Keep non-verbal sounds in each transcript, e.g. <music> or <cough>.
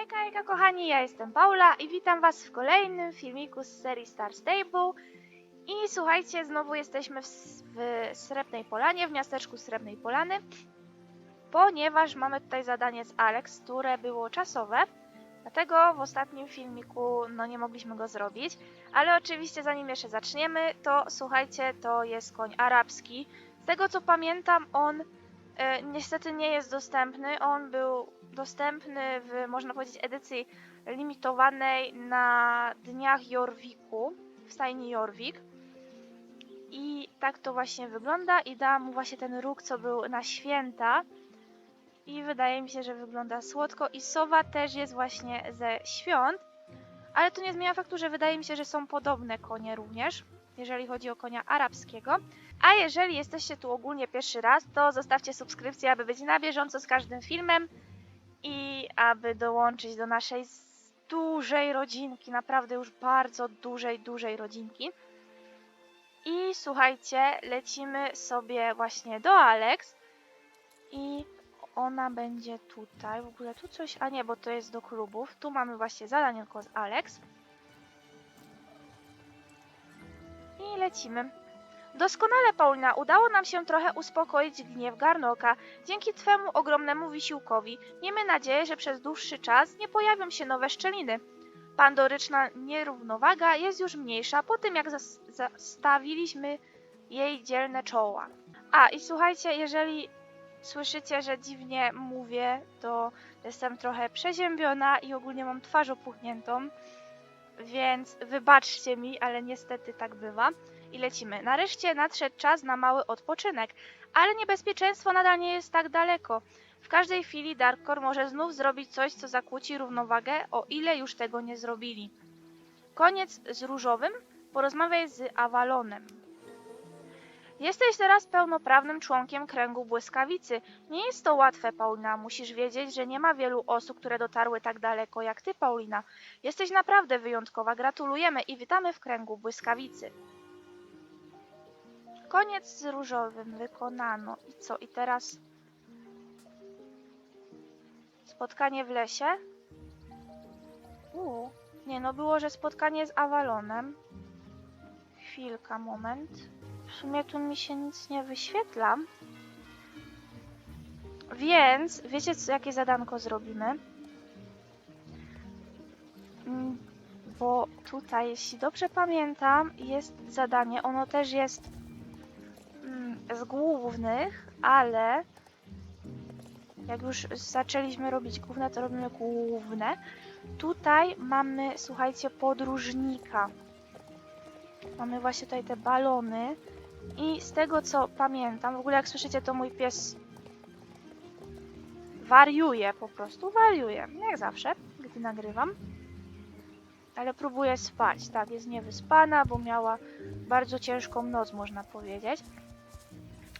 Hejka, hejka kochani, ja jestem Paula i witam was w kolejnym filmiku z serii Star Stable. I słuchajcie, znowu jesteśmy w, w Srebrnej Polanie, w miasteczku Srebrnej Polany, ponieważ mamy tutaj zadanie z Alex, które było czasowe. Dlatego w ostatnim filmiku no nie mogliśmy go zrobić, ale oczywiście zanim jeszcze zaczniemy, to słuchajcie, to jest koń arabski. Z tego co pamiętam, on e, niestety nie jest dostępny. On był dostępny w, można powiedzieć, edycji limitowanej na dniach Jorwiku, w stajni Jorwik. I tak to właśnie wygląda i dałam mu właśnie ten róg, co był na święta. I wydaje mi się, że wygląda słodko. I sowa też jest właśnie ze świąt. Ale to nie zmienia faktu, że wydaje mi się, że są podobne konie również, jeżeli chodzi o konia arabskiego. A jeżeli jesteście tu ogólnie pierwszy raz, to zostawcie subskrypcję, aby być na bieżąco z każdym filmem i aby dołączyć do naszej dużej rodzinki, naprawdę już bardzo dużej, dużej rodzinki. I słuchajcie, lecimy sobie właśnie do Alex i ona będzie tutaj. W ogóle tu coś, a nie, bo to jest do klubów. Tu mamy właśnie zadanienko z Alex. I lecimy. Doskonale, Paulina, udało nam się trochę uspokoić gniew Garnoka. Dzięki Twemu ogromnemu wysiłkowi miejmy nadzieję, że przez dłuższy czas nie pojawią się nowe szczeliny. Pandoryczna nierównowaga jest już mniejsza po tym, jak zas- zastawiliśmy jej dzielne czoła. A i słuchajcie, jeżeli słyszycie, że dziwnie mówię, to jestem trochę przeziębiona i ogólnie mam twarz opuchniętą, więc wybaczcie mi, ale niestety tak bywa. I lecimy. Nareszcie nadszedł czas na mały odpoczynek, ale niebezpieczeństwo nadal nie jest tak daleko. W każdej chwili Darkor może znów zrobić coś, co zakłóci równowagę, o ile już tego nie zrobili. Koniec z różowym. Porozmawiaj z Avalonem. Jesteś teraz pełnoprawnym członkiem kręgu błyskawicy. Nie jest to łatwe, Paulina. Musisz wiedzieć, że nie ma wielu osób, które dotarły tak daleko jak ty, Paulina. Jesteś naprawdę wyjątkowa. Gratulujemy i witamy w kręgu błyskawicy. Koniec z różowym wykonano. I co? I teraz spotkanie w lesie? Uuu. Nie no, było, że spotkanie z Avalonem. Chwilka, moment. W sumie tu mi się nic nie wyświetla. Więc, wiecie co, jakie zadanko zrobimy? Mm, Bo tutaj, jeśli dobrze pamiętam, jest zadanie, ono też jest mm, z głównych, ale jak już zaczęliśmy robić główne, to robimy główne. Tutaj mamy, słuchajcie, podróżnika. Mamy właśnie tutaj te balony. I z tego co pamiętam, w ogóle jak słyszycie, to mój pies wariuje po prostu, wariuje. Jak zawsze, gdy nagrywam. Ale próbuje spać. Tak, jest niewyspana, bo miała bardzo ciężką noc, można powiedzieć.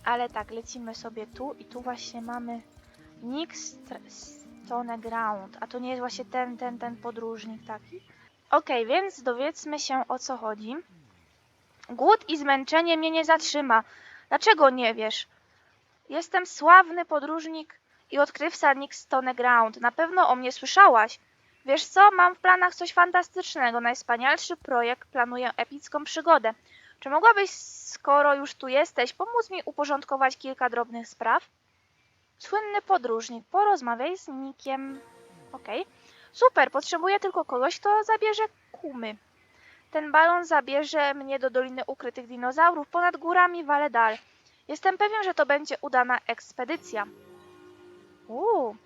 Ale tak, lecimy sobie tu i tu właśnie mamy Nick Stone Ground. A to nie jest właśnie ten, ten, ten podróżnik taki? Okej, więc dowiedzmy się o co chodzi. Głód i zmęczenie mnie nie zatrzyma. Dlaczego nie wiesz? Jestem sławny podróżnik i odkrywca Nick Stone Ground. Na pewno o mnie słyszałaś. Wiesz co, mam w planach coś fantastycznego. Najwspanialszy projekt, planuję epicką przygodę. Czy mogłabyś, skoro już tu jesteś, pomóc mi uporządkować kilka drobnych spraw? Słynny podróżnik, porozmawiaj z Nickiem. Okej. Super, potrzebuję tylko kogoś, kto zabierze kumy. Ten balon zabierze mnie do Doliny Ukrytych Dinozaurów ponad górami Valedal. Jestem pewien, że to będzie udana ekspedycja. Uuu.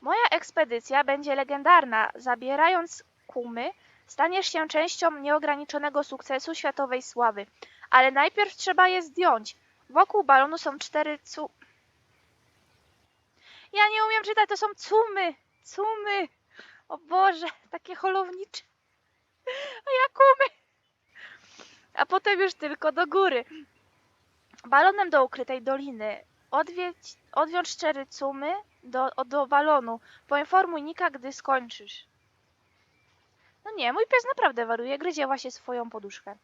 Moja ekspedycja będzie legendarna. Zabierając kumy, staniesz się częścią nieograniczonego sukcesu światowej sławy. Ale najpierw trzeba je zdjąć. Wokół balonu są cztery cu... Ja nie umiem czytać, to są cumy! Cumy! O Boże, takie holownicze. A ja kumy! A potem już tylko do góry. Balonem do ukrytej doliny. Odwiedź, odwiąż cztery cumy do, do balonu. Poinformuj Nika, gdy skończysz. No nie, mój pies naprawdę waruje, gryzie właśnie swoją poduszkę.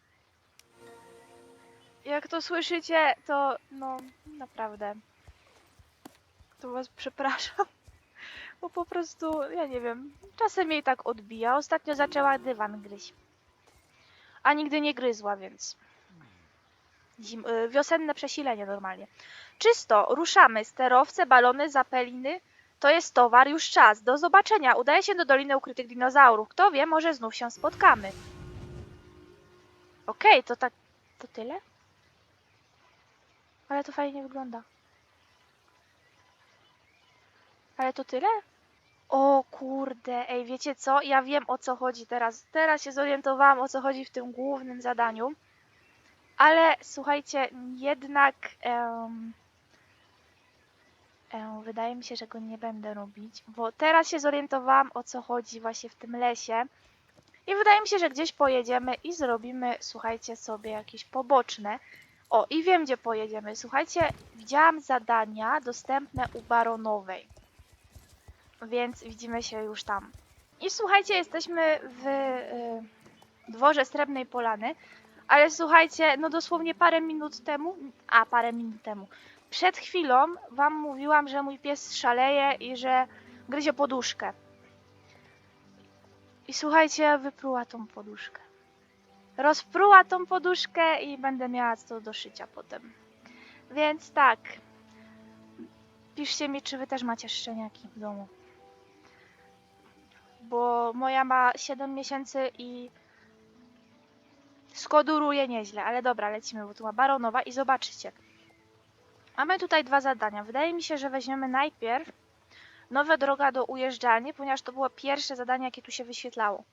Jak to słyszycie, to no naprawdę. To was przepraszam. Bo po prostu, ja nie wiem, czasem jej tak odbija. Ostatnio zaczęła dywan gryźć. A nigdy nie gryzła, więc... Zim, y, wiosenne przesilenie normalnie. Czysto, ruszamy. Sterowce, balony, zapeliny. To jest towar, już czas. Do zobaczenia. Udaję się do Doliny Ukrytych Dinozaurów. Kto wie, może znów się spotkamy. Okej, to tak... To tyle? Ale to fajnie wygląda. Ale to tyle? O kurde, ej, wiecie co? Ja wiem o co chodzi teraz. Teraz się zorientowałam o co chodzi w tym głównym zadaniu. Ale słuchajcie, jednak wydaje mi się, że go nie będę robić, bo teraz się zorientowałam o co chodzi właśnie w tym lesie. I wydaje mi się, że gdzieś pojedziemy i zrobimy, słuchajcie, sobie jakieś poboczne. O, i wiem gdzie pojedziemy. Słuchajcie, widziałam zadania dostępne u Baronowej. Więc widzimy się już tam. I słuchajcie, jesteśmy w y, dworze Srebrnej Polany. Ale słuchajcie, no dosłownie parę minut temu, a parę minut temu, przed chwilą wam mówiłam, że mój pies szaleje i że gryzie poduszkę. I słuchajcie, wypruła tą poduszkę. Rozpruła tą poduszkę i będę miała to do szycia potem. Więc tak. Piszcie mi, czy wy też macie szczeniaki w domu. Bo moja ma 7 miesięcy i skoduruje nieźle, ale dobra, lecimy, bo tu ma baronowa i zobaczycie. Mamy tutaj dwa zadania. Wydaje mi się, że weźmiemy najpierw nowa droga do ujeżdżalni, ponieważ to było pierwsze zadanie, jakie tu się wyświetlało.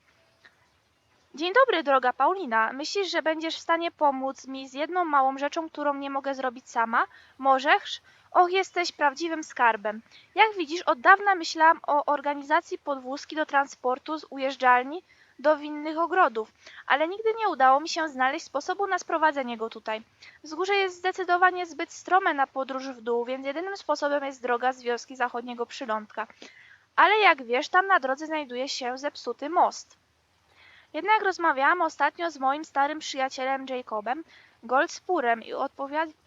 Dzień dobry, droga Paulina. Myślisz, że będziesz w stanie pomóc mi z jedną małą rzeczą, którą nie mogę zrobić sama? Możesz? Och, jesteś prawdziwym skarbem. Jak widzisz, od dawna myślałam o organizacji podwózki do transportu z ujeżdżalni do winnych ogrodów, ale nigdy nie udało mi się znaleźć sposobu na sprowadzenie go tutaj. Wzgórze jest zdecydowanie zbyt strome na podróż w dół, więc jedynym sposobem jest droga z wioski zachodniego Przylądka. Ale jak wiesz, tam na drodze znajduje się zepsuty most. Jednak rozmawiałam ostatnio z moim starym przyjacielem Jacobem Goldspurem i,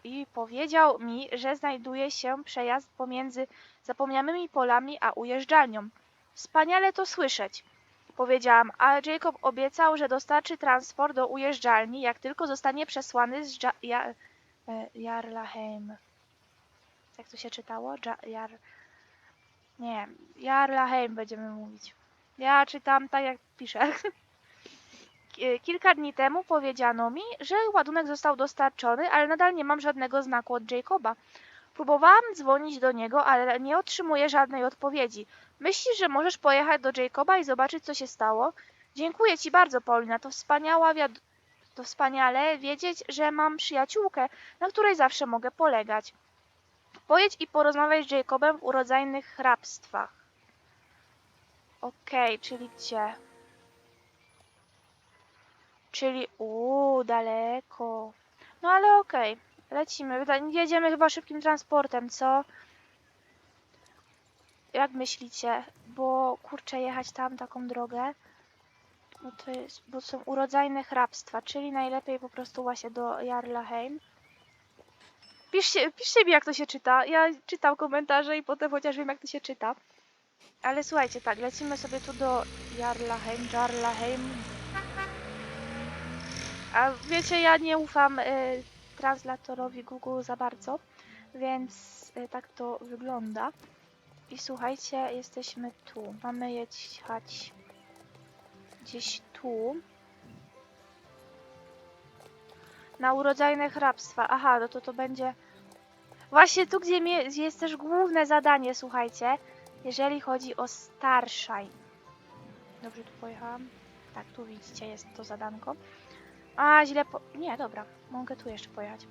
i powiedział mi, że znajduje się przejazd pomiędzy zapomnianymi polami a ujeżdżalnią. Wspaniale to słyszeć powiedziałam, a Jacob obiecał, że dostarczy transport do ujeżdżalni, jak tylko zostanie przesłany z ja ja e, Jarlaheim. Jak to się czytało? Ja Jar... Nie, Jarlaheim będziemy mówić. Ja czytam tak, jak piszę. <laughs> Ki- Kilka dni temu powiedziano mi, że ładunek został dostarczony, ale nadal nie mam żadnego znaku od Jacoba. Próbowałam dzwonić do niego, ale nie otrzymuję żadnej odpowiedzi. Myślisz, że możesz pojechać do Jacoba i zobaczyć, co się stało? Dziękuję ci bardzo, Paulina. To wspaniała wiad- to wspaniale wiedzieć, że mam przyjaciółkę, na której zawsze mogę polegać. Pojedź i porozmawiaj z Jacobem w urodzajnych hrabstwach. Okej, czyli gdzie? Czyli uuu, daleko. No ale okej, lecimy. Wyda- Jedziemy chyba szybkim transportem, co? Jak myślicie? Bo kurczę, jechać tam taką drogę, no to jest, bo są urodzajne hrabstwa, czyli najlepiej po prostu właśnie do Jarlaheim. Piszcie, piszcie mi jak to się czyta. Ja czytam komentarze i potem chociaż wiem jak to się czyta. Ale słuchajcie, tak, lecimy sobie tu do Jarlaheim, Jarlaheim. A wiecie, ja nie ufam y, translatorowi Google za bardzo, więc y, tak to wygląda. I słuchajcie, jesteśmy tu. Mamy jechać gdzieś tu. Na urodzajne hrabstwa. Aha, no to to będzie... Właśnie tu, gdzie, jest też główne zadanie, słuchajcie. Jeżeli chodzi o Starshine. Dobrze tu pojechałam? Tak, tu widzicie, jest to zadanko. A, źle po... Nie, dobra. Mogę tu jeszcze pojechać.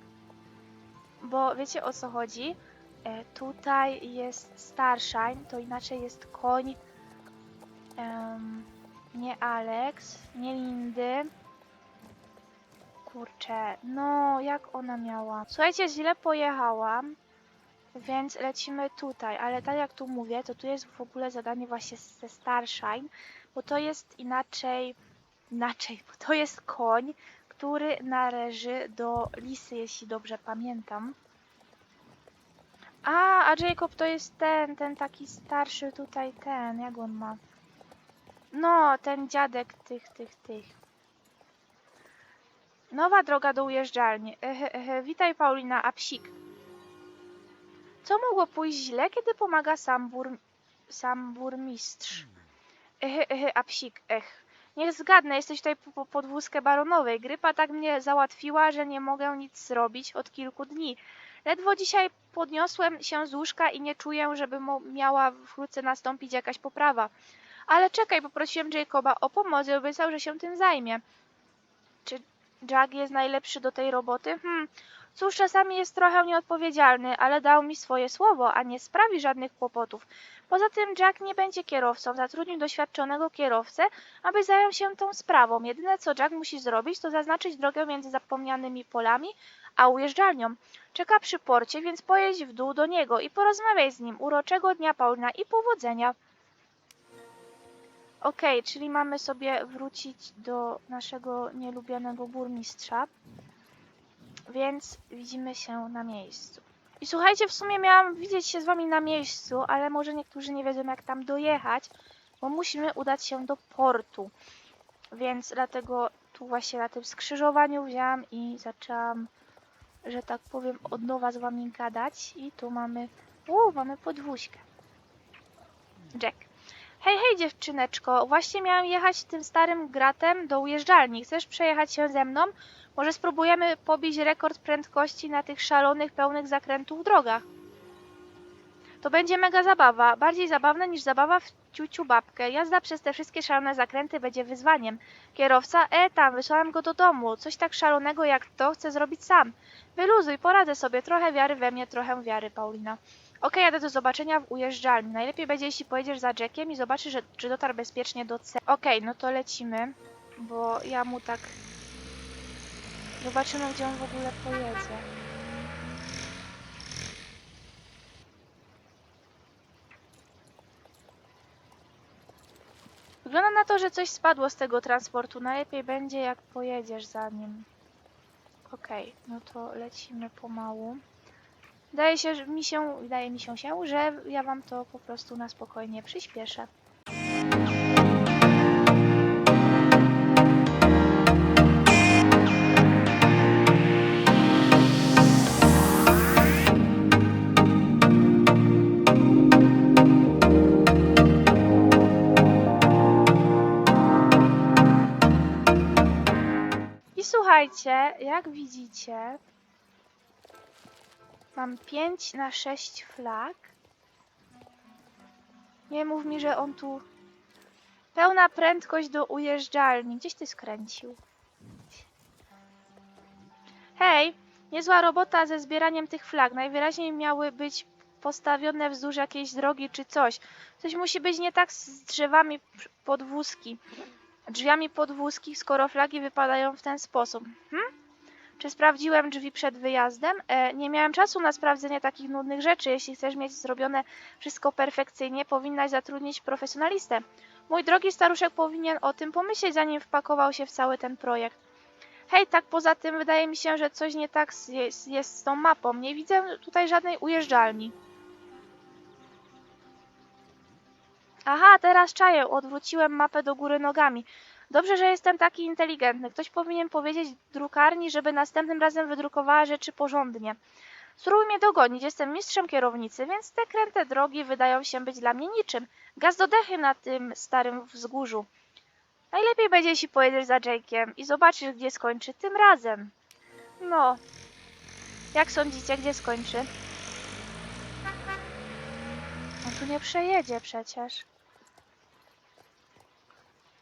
Bo wiecie o co chodzi? E, tutaj jest Starshine, to inaczej jest koń. Nie Alex, nie Lindy. Kurczę, no jak ona miała? Słuchajcie, źle pojechałam, więc lecimy tutaj, ale tak jak tu mówię, to tu jest w ogóle zadanie właśnie ze Starshine, bo to jest inaczej, inaczej, bo to jest koń, który należy do Lisy, jeśli dobrze pamiętam. A, a Jacob to jest ten, ten taki starszy tutaj, ten, jak on ma? No, ten dziadek tych, tych, tych. Nowa droga do ujeżdżalni. Ehe, ehe. Witaj Paulina, a psik. Co mogło pójść źle, kiedy pomaga sam, bur... sam burmistrz? Ehe, ehe, a psik, ech. Niech zgadnę, jesteś tutaj po, po podwózkę baronowej. Grypa tak mnie załatwiła, że nie mogę nic zrobić od kilku dni. Ledwo dzisiaj podniosłem się z łóżka i nie czuję, żeby miała wkrótce nastąpić jakaś poprawa. Ale czekaj, poprosiłem Jacoba o pomoc i obiecał, że się tym zajmie. Czy Jack jest najlepszy do tej roboty? Hmm, cóż, czasami jest trochę nieodpowiedzialny, ale dał mi swoje słowo, a nie sprawi żadnych kłopotów. Poza tym Jack nie będzie kierowcą, zatrudnił doświadczonego kierowcę, aby zajął się tą sprawą. Jedyne co Jack musi zrobić, to zaznaczyć drogę między zapomnianymi polami a ujeżdżalnią. Czeka przy porcie, więc pojedź w dół do niego i porozmawiaj z nim. Uroczego dnia Paulina i powodzenia. Okej, czyli mamy sobie wrócić do naszego nielubionego burmistrza. Więc widzimy się na miejscu. I słuchajcie, w sumie miałam widzieć się z wami na miejscu, ale może niektórzy nie wiedzą jak tam dojechać, bo musimy udać się do portu. Więc dlatego tu właśnie na tym skrzyżowaniu wzięłam i zaczęłam, że tak powiem, od nowa z wami gadać. I tu mamy, u, mamy podwóźkę. Jack. Hej, hej dziewczyneczko, właśnie miałam jechać tym starym gratem do ujeżdżalni. Chcesz przejechać się ze mną? Może spróbujemy pobić rekord prędkości na tych szalonych, pełnych zakrętów drogach. To będzie mega zabawa, bardziej zabawna niż zabawa w ciuciu babkę. Jazda przez te wszystkie szalone zakręty będzie wyzwaniem. Kierowca, e tam, wysłałem go do domu. Coś tak szalonego jak to chcę zrobić sam. Wyluzuj, poradzę sobie. Trochę wiary we mnie, trochę wiary, Paulina. Okej, jadę do zobaczenia w ujeżdżalni. Najlepiej będzie, jeśli pojedziesz za Jackiem i zobaczysz, że, czy dotarł bezpiecznie do celu. Okej, no to lecimy, bo ja mu tak... Zobaczymy, gdzie on w ogóle pojedzie. Wygląda na to, że coś spadło z tego transportu. Najlepiej będzie, jak pojedziesz za nim. Okej, no to lecimy pomału. Wydaje się, mi się, wydaje mi się, się, że ja wam to po prostu na spokojnie przyspieszę. Słuchajcie, jak widzicie, mam 5 na 6 flag. Nie mów mi, że on tu... Pełna prędkość do ujeżdżalni. Gdzieś ty skręcił? Hej, niezła robota ze zbieraniem tych flag. Najwyraźniej miały być postawione wzdłuż jakiejś drogi czy coś. Coś musi być nie tak z drzewami podwózki. Drzwiami podwózki, skoro flagi wypadają w ten sposób. Hm? Czy sprawdziłem drzwi przed wyjazdem? E, nie miałem czasu na sprawdzenie takich nudnych rzeczy. Jeśli chcesz mieć zrobione wszystko perfekcyjnie, powinnaś zatrudnić profesjonalistę. Mój drogi staruszek powinien o tym pomyśleć, zanim wpakował się w cały ten projekt. Hej, tak poza tym wydaje mi się, że coś nie tak jest, jest z tą mapą. Nie widzę tutaj żadnej ujeżdżalni. Aha, teraz czaję. Odwróciłem mapę do góry nogami. Dobrze, że jestem taki inteligentny. Ktoś powinien powiedzieć drukarni, żeby następnym razem wydrukowała rzeczy porządnie. Spróbuj mnie dogonić. Jestem mistrzem kierownicy, więc te kręte drogi wydają się być dla mnie niczym. Gaz do dechy na tym starym wzgórzu. Najlepiej będzie, jeśli pojedziesz za Jake'iem i zobaczysz, gdzie skończy tym razem. No. Jak sądzicie, gdzie skończy? On tu nie przejedzie przecież.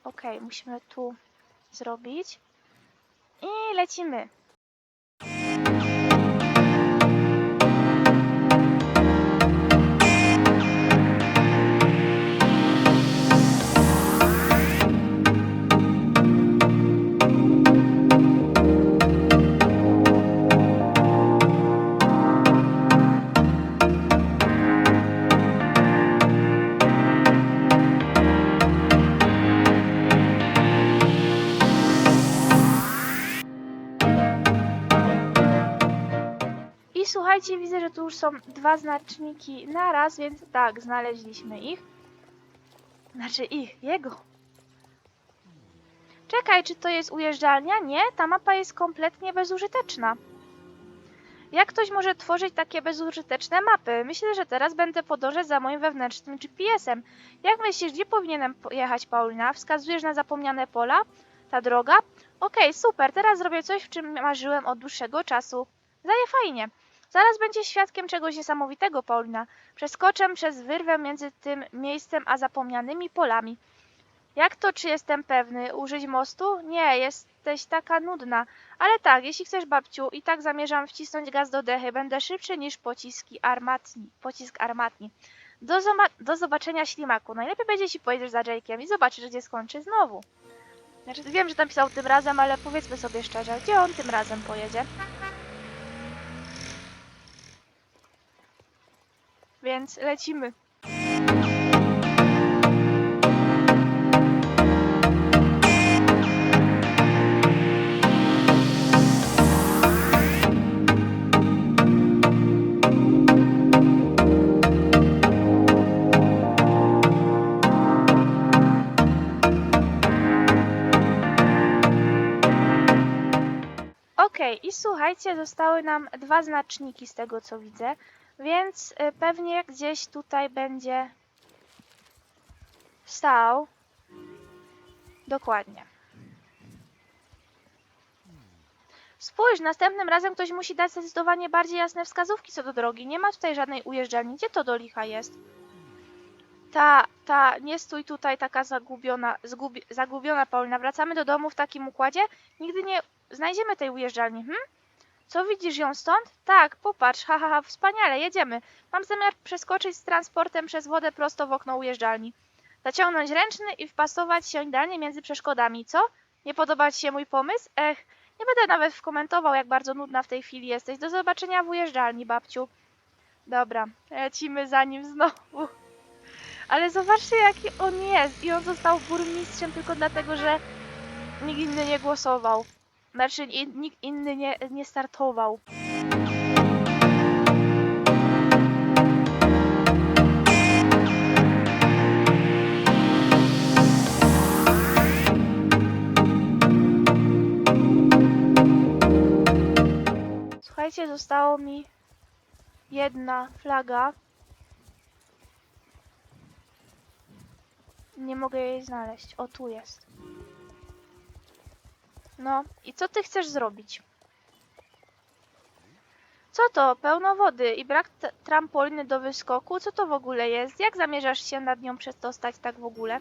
Okej, musimy tu zrobić. I lecimy. Słuchajcie, widzę, że tu już są dwa znaczniki na raz, więc tak, znaleźliśmy ich. Znaczy ich, jego. Czekaj, czy to jest ujeżdżalnia? Nie, ta mapa jest kompletnie bezużyteczna. Jak ktoś może tworzyć takie bezużyteczne mapy? Myślę, że teraz będę podążać za moim wewnętrznym GPS-em. Jak myślisz, gdzie powinienem po- jechać, Paulina? Wskazujesz na zapomniane pola? Ta droga? Okej, super, teraz zrobię coś, w czym marzyłem od dłuższego czasu. Zaje fajnie. Zaraz będziesz świadkiem czegoś niesamowitego, Paulina. Przeskoczę przez wyrwę między tym miejscem a zapomnianymi polami. Jak to, czy jestem pewny? Użyć mostu? Nie, jesteś taka nudna. Ale tak, jeśli chcesz, babciu, i tak zamierzam wcisnąć gaz do dechy. Będę szybszy niż pociski armatni. Pocisk armatni. Do, do zobaczenia, ślimaku. Najlepiej będzie, jeśli pojedziesz za Jake'iem i zobaczysz, gdzie skończy znowu. Znaczy, wiem, że tam pisał tym razem, ale powiedzmy sobie szczerze, gdzie on tym razem pojedzie? Więc lecimy. Okej, i słuchajcie, zostały nam dwa znaczniki z tego co widzę, więc y, pewnie gdzieś tutaj będzie stał. Dokładnie. Spójrz, następnym razem ktoś musi dać zdecydowanie bardziej jasne wskazówki co do drogi. Nie ma tutaj żadnej ujeżdżalni. Gdzie to do licha jest? Ta, ta, nie stój tutaj taka zagubiona, zgubi, zagubiona Paulina. Wracamy do domu w takim układzie? Nigdy nie znajdziemy tej ujeżdżalni, hm? Co widzisz ją stąd? Tak, popatrz, ha, ha, ha, wspaniale, jedziemy. Mam zamiar przeskoczyć z transportem przez wodę prosto w okno ujeżdżalni. Zaciągnąć ręczny i wpasować się idealnie między przeszkodami, co? Nie podoba Ci się mój pomysł? Ech, nie będę nawet komentował, jak bardzo nudna w tej chwili jesteś. Do zobaczenia w ujeżdżalni, babciu. Dobra, lecimy za nim znowu. Ale zobaczcie, jaki on jest. I on został burmistrzem tylko dlatego, że nikt inny nie głosował. Znaczy, nikt inny nie, nie startował. Słuchajcie, zostało mi jedna flaga. Nie mogę jej znaleźć. O, tu jest. No, i co ty chcesz zrobić? Co to? Pełno wody i brak trampoliny do wyskoku? Co to w ogóle jest? Jak zamierzasz się nad nią przedostać tak w ogóle?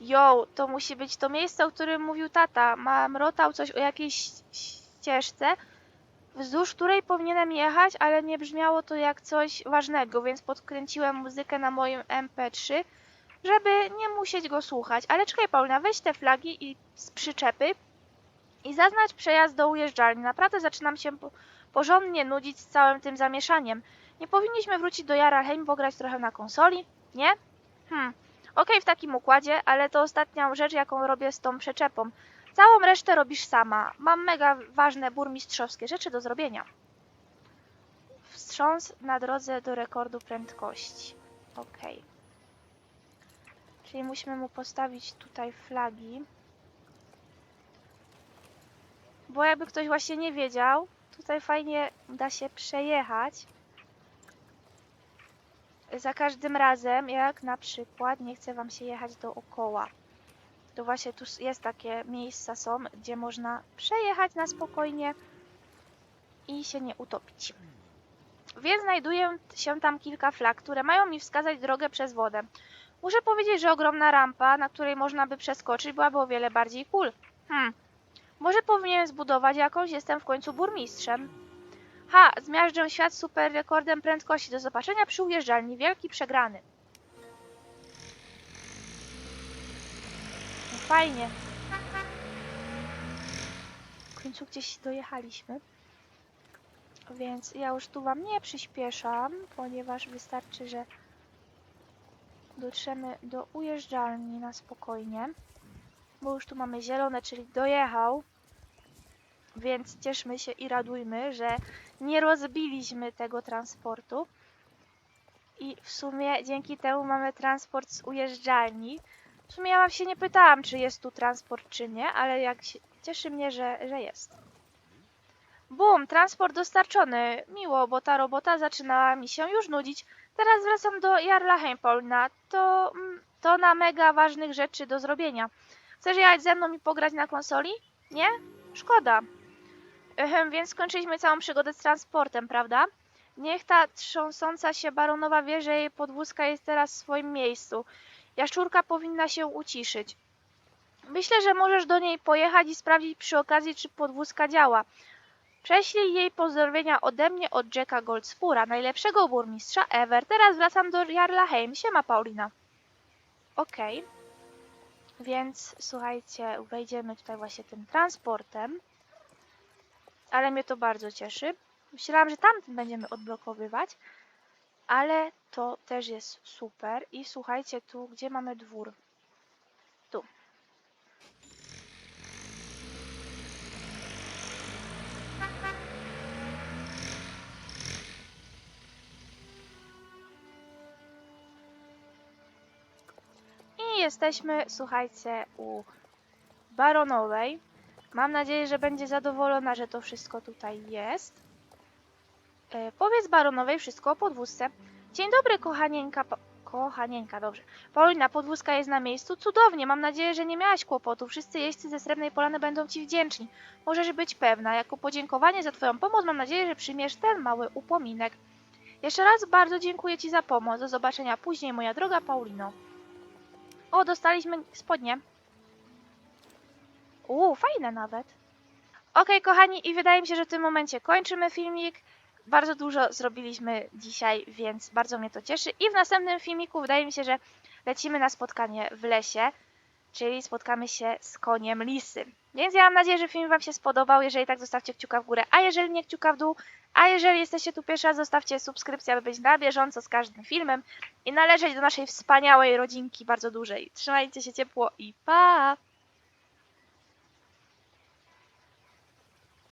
Jo, to musi być to miejsce, o którym mówił tata. Mamrotał coś o jakiejś ścieżce, wzdłuż której powinienem jechać, ale nie brzmiało to jak coś ważnego, więc podkręciłem muzykę na moim MP3, żeby nie musieć go słuchać. Ale czekaj, Paulina, weź te flagi i z przyczepy i zaznacz przejazd do ujeżdżalni. Naprawdę zaczynam się po porządnie nudzić z całym tym zamieszaniem. Nie powinniśmy wrócić do Jaralheim, pograć trochę na konsoli? Nie? Hmm. Okej, w takim układzie, ale to ostatnia rzecz, jaką robię z tą przyczepą. Całą resztę robisz sama. Mam mega ważne burmistrzowskie rzeczy do zrobienia. Wstrząs na drodze do rekordu prędkości. Okej. Czyli musimy mu postawić tutaj flagi. Bo jakby ktoś właśnie nie wiedział, tutaj fajnie da się przejechać. Za każdym razem, jak na przykład nie chce Wam się jechać dookoła. To właśnie tu jest takie miejsca są, gdzie można przejechać na spokojnie i się nie utopić. Więc znajduje się tam kilka flag, które mają mi wskazać drogę przez wodę. Muszę powiedzieć, że ogromna rampa, na której można by przeskoczyć, byłaby o wiele bardziej cool. Hmm. Może powinienem zbudować jakąś, jestem w końcu burmistrzem. Ha, zmiażdżę świat super rekordem prędkości. Do zobaczenia przy ujeżdżalni. Wielki przegrany. No fajnie. W końcu gdzieś dojechaliśmy. Więc ja już tu wam nie przyspieszam, ponieważ wystarczy, że dotrzemy do ujeżdżalni na spokojnie. Bo już tu mamy zielone, czyli dojechał. Więc cieszmy się i radujmy, że nie rozbiliśmy tego transportu. I w sumie dzięki temu mamy transport z ujeżdżalni. W sumie ja wam się nie pytałam, czy jest tu transport, czy nie, ale jak się, cieszy mnie, że, że jest. Bum, transport dostarczony. Miło, bo ta robota zaczynała mi się już nudzić. Teraz wracam do Jarla Heimpolina. To, mm, to na mega ważnych rzeczy do zrobienia. Chcesz jechać ze mną i pograć na konsoli? Nie? Szkoda. Ehem, więc skończyliśmy całą przygodę z transportem, prawda? Niech ta trząsąca się baronowa wie, że jej podwózka jest teraz w swoim miejscu. Jaszczurka powinna się uciszyć. Myślę, że możesz do niej pojechać i sprawdzić przy okazji, czy podwózka działa. Prześlij jej pozdrowienia ode mnie od Jacka Goldspura, najlepszego burmistrza ever. Teraz wracam do Jarla Heim. Siema, Paulina. Okej. Więc słuchajcie, wejdziemy tutaj właśnie tym transportem. Ale mnie to bardzo cieszy. Myślałam, że tamten będziemy odblokowywać. Ale to też jest super. I słuchajcie, tu gdzie mamy dwór? Jesteśmy, słuchajcie, u baronowej. Mam nadzieję, że będzie zadowolona, że to wszystko tutaj jest. E, powiedz baronowej wszystko o podwózce. Dzień dobry, kochanieńka. Pa kochanieńka, dobrze. Paulina, podwózka jest na miejscu. Cudownie, mam nadzieję, że nie miałaś kłopotu. Wszyscy jeźdźcy ze Srebrnej Polany będą Ci wdzięczni. Możesz być pewna. Jako podziękowanie za Twoją pomoc mam nadzieję, że przyjmiesz ten mały upominek. Jeszcze raz bardzo dziękuję Ci za pomoc. Do zobaczenia później, moja droga Paulino. O, dostaliśmy spodnie. Uuu, fajne nawet. Okej, kochani, i wydaje mi się, że w tym momencie kończymy filmik. Bardzo dużo zrobiliśmy dzisiaj, więc bardzo mnie to cieszy. I w następnym filmiku wydaje mi się, że lecimy na spotkanie w lesie, czyli spotkamy się z koniem lisy. Więc ja mam nadzieję, że film Wam się spodobał. Jeżeli tak, zostawcie kciuka w górę, a jeżeli nie, kciuka w dół. A jeżeli jesteście tu pierwszy raz, zostawcie subskrypcję, aby być na bieżąco z każdym filmem i należeć do naszej wspaniałej rodzinki bardzo dużej. Trzymajcie się ciepło i pa!